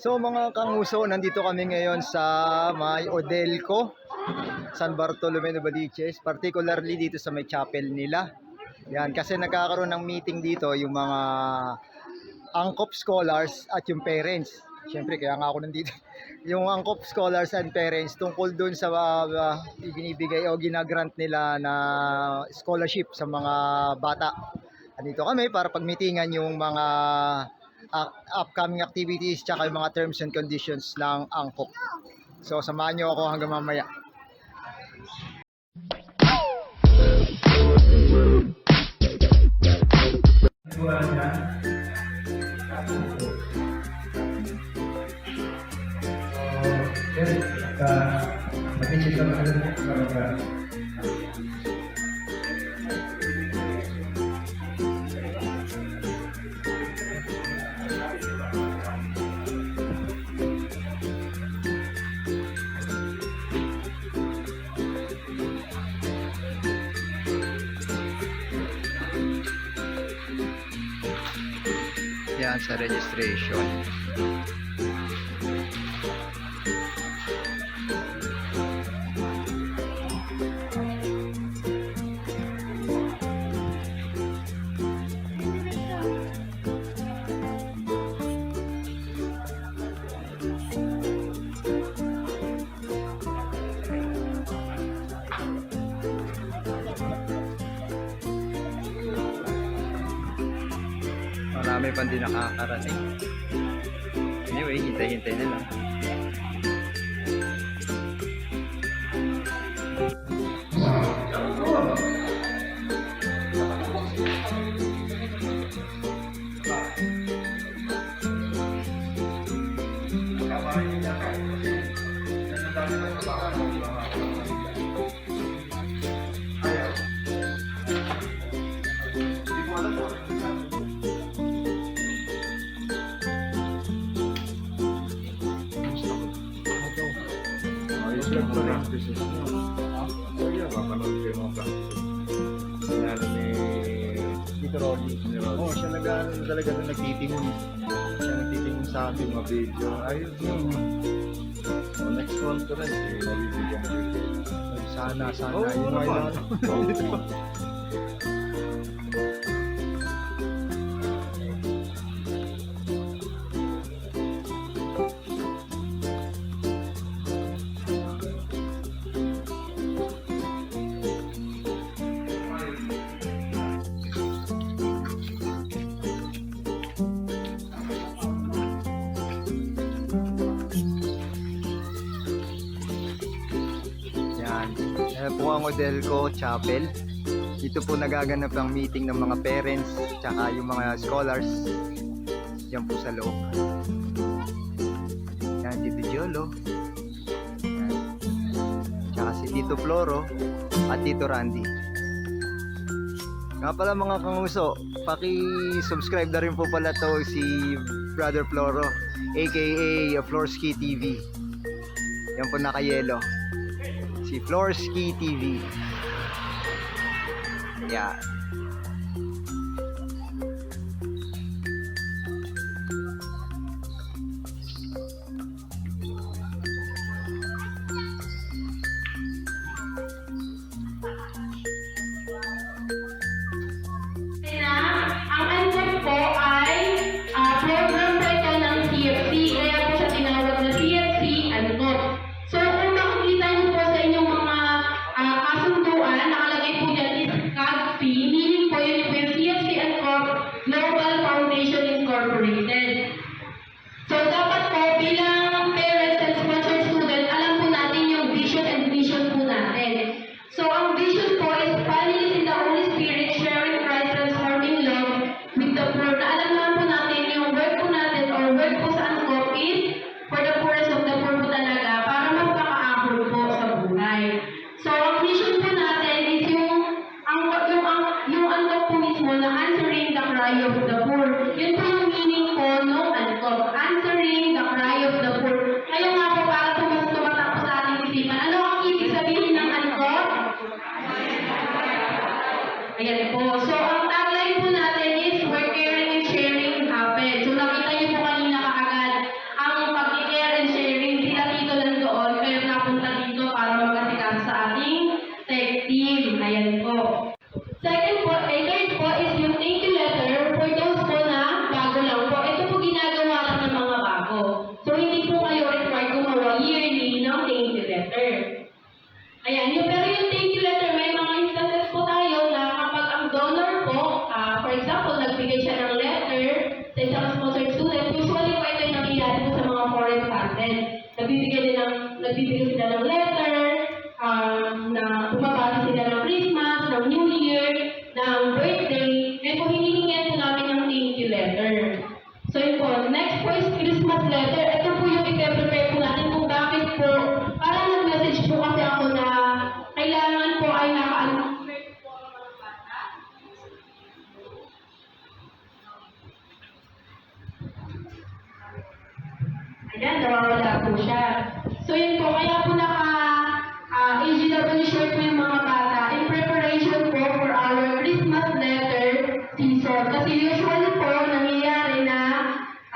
So mga kanguso, nandito kami ngayon sa may Odelco, San Bartolome Novaliches, particularly dito sa may chapel nila. Yan, kasi nagkakaroon ng meeting dito yung mga angkop scholars at yung parents. Siyempre, kaya nga ako nandito. yung angkop scholars and parents tungkol dun sa uh, ibinibigay o ginagrant nila na scholarship sa mga bata. Andito kami para pagmitingan yung mga uh, upcoming activities tsaka yung mga terms and conditions ng angkop. So, samahan nyo ako hanggang mamaya. Yan registration. Marami pa din nakakarating. Anyway, hintay-hintay na lang. Lalo ni Dito Rolly. Oo, siya nag talaga na nagtitingin. Siya nagtitingin sa akin mga video. Ayos yun. So, next conference, eh, ko yun. Sana, sana. Oo, yun naman. naman. Ang Odelco Chapel. Dito po nagaganap ang meeting ng mga parents tsaka yung mga scholars. Yan po sa loob. Yan, Tito Jolo. Yan. Tsaka si Tito Floro at Tito Randy. Nga pala mga kanguso, paki-subscribe na rin po pala to si Brother Floro aka Florski TV. Yan po naka-yellow si Florski TV. Yeah.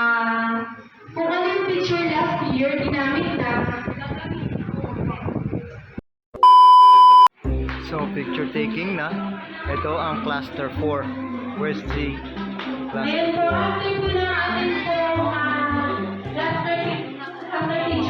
Ah kung ano yung picture last year, ginamit na. So, picture taking na. Ito ang cluster 4. Where's the cluster po, after po na atin po ah after, after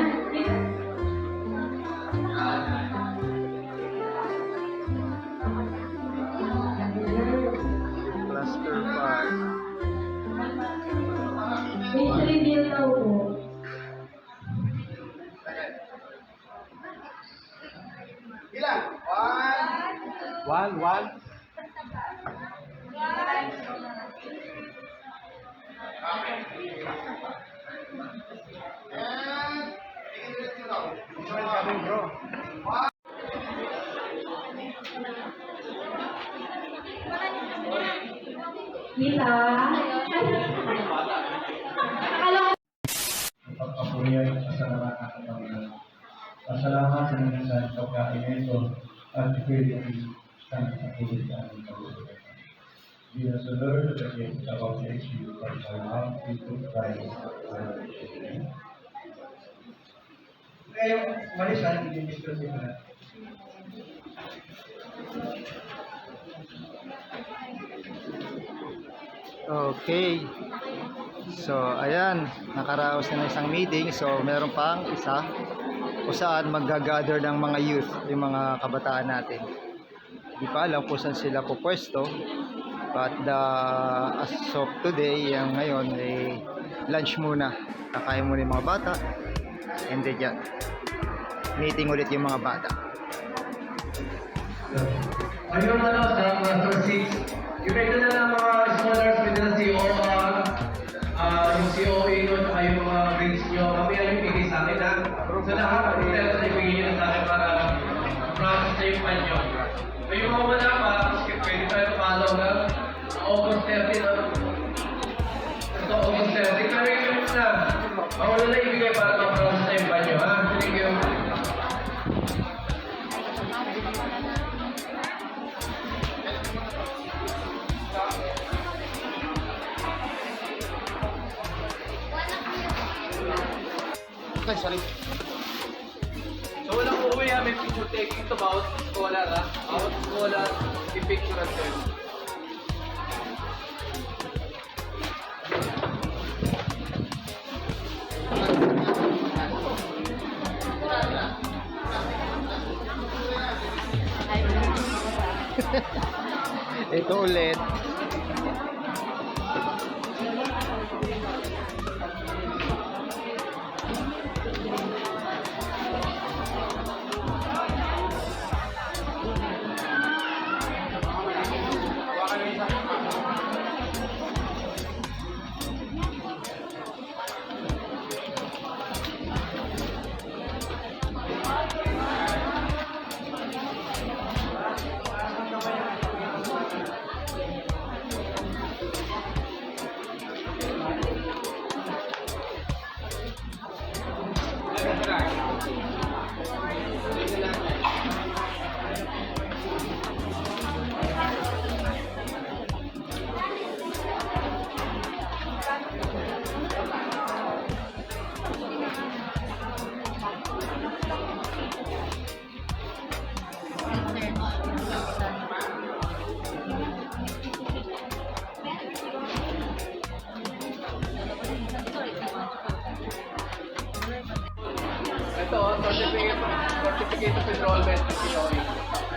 One, one. Kita. Akala ko pagpapurihan at pasalamatan ng Panginoon. Pasalamat sa mga sa pagkain ito at pwede Learned that we have about the issue of our love to Christ. Kaya yung mali siya, hindi discuss ito na. Okay. So, ayan. Nakaraos na ng isang meeting. So, meron pang isa kung saan mag-gather ng mga youth, yung mga kabataan natin. Di pa alam kung saan sila pupwesto. But the, as of today, yung ngayon, eh, lunch muna. Kakain muna yung mga bata. And then yan. Meeting ulit yung mga bata. Ayun ano, sa Master 6, yung ito na ng mga scholars with the COA, ah yung COA nun, saka yung mga grades nyo, kami ang ibigay sa akin ha. Sa lahat, kami tayo sa ibigay nyo sa akin para process na yung panyo. So yung mga wala pa, pwede tayo follow na August 30 na. Ito August 30, kami yung na. Wala na ibigay para ma-process na yung panyo ha. Thank you. Okay, sorry. So walang uuwi ha, may picture taking to bawat scholar ha. Bawat scholar, i-picture at kayo. Ito ulit. Ito, certificate, certificate of enrollment.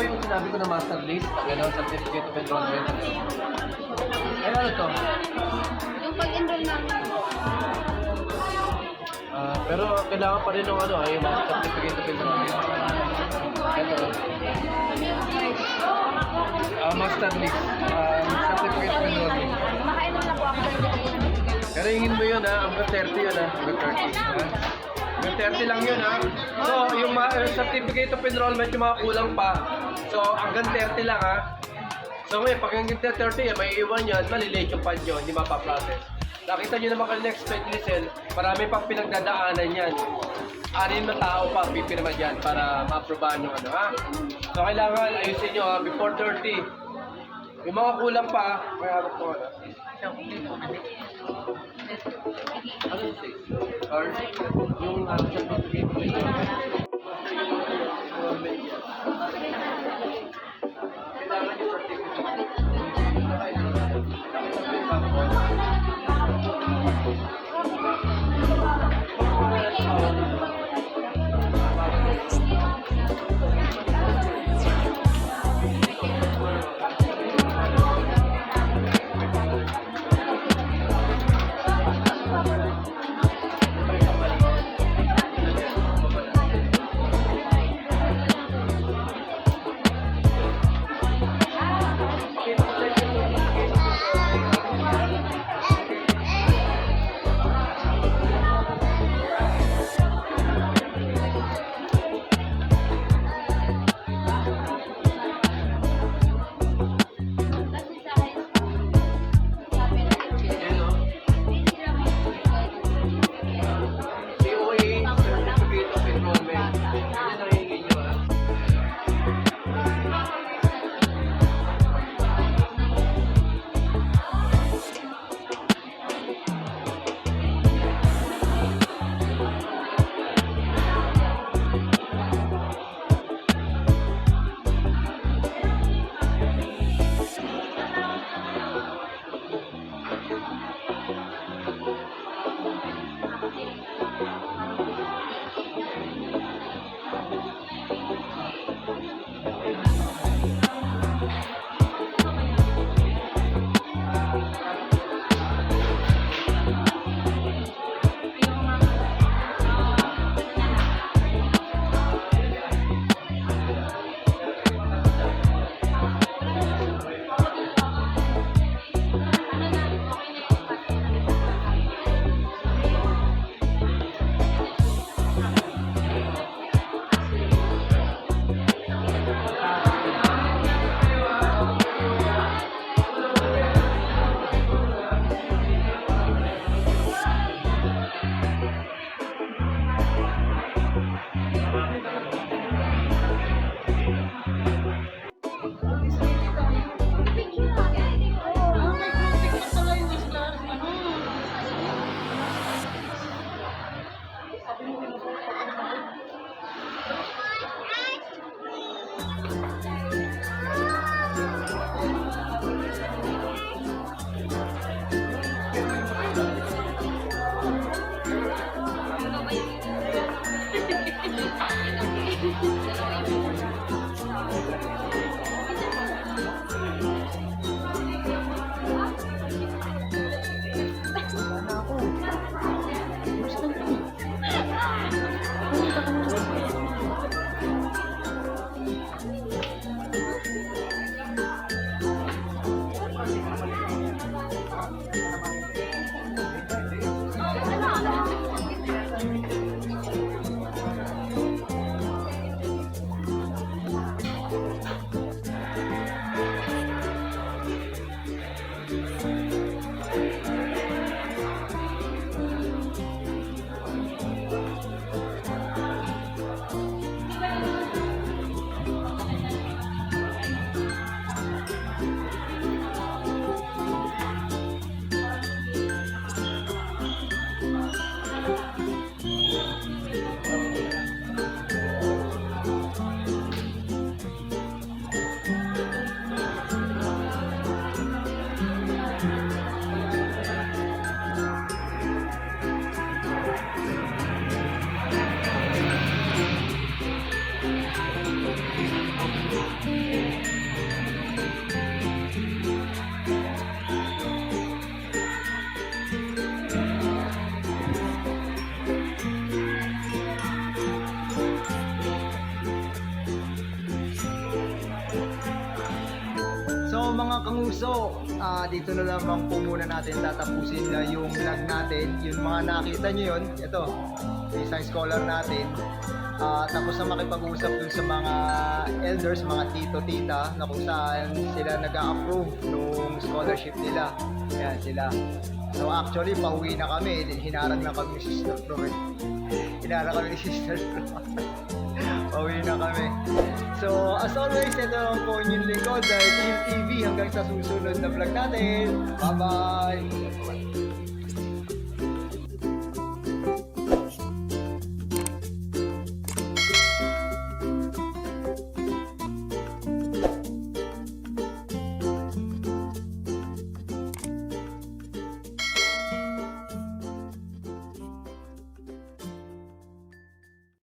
Ba yung sinabi ko na master list? Ganon, certificate of enrollment. Ay, ano to? Yung pag-enroll namin, Ah, pero kailangan pa rin ng ano, ay mga certificate of enrollment. Ito. Ah, master list. Ah, certificate of enrollment. maka-enroll na po ako pero hingin mo yun ha, hanggang 30 yun ha, hanggang 30. Ha? Hanggang 30 lang yun ha. So, yung ma- yung certificate of enrollment, yung mga kulang pa. So, hanggang 30 lang ha. So, ngayon, pag hanggang 30 yan, may iwan yan, malilate yung fund nyo, hindi mapaprocess. Nakita nyo naman kanina next page listen, marami pang pinagdadaanan yan. Anin na tao pa pipirma dyan para ma-aprobahan yung ano ha. So, kailangan ayusin nyo ha, before 30. Yung mga kulang pa, may harap ko ano. Ano yung six? Or yung uh, certificate kanguso, ah, dito na lamang po muna natin tatapusin na yung vlog natin. Yung mga nakita nyo yun, ito, isang scholar natin. Ah, tapos na makipag-usap dun sa mga elders, mga tito-tita, na kung saan sila nag-approve nung scholarship nila. Ayan sila. So actually, pauwi na kami. Hinarang na kami ni Sister Flor. Hinarang kami ni Sister Flor. Pauwi na kami. So, as always, ito lang po inyong lingkod dahil Team TV hanggang sa susunod na vlog natin. Bye-bye!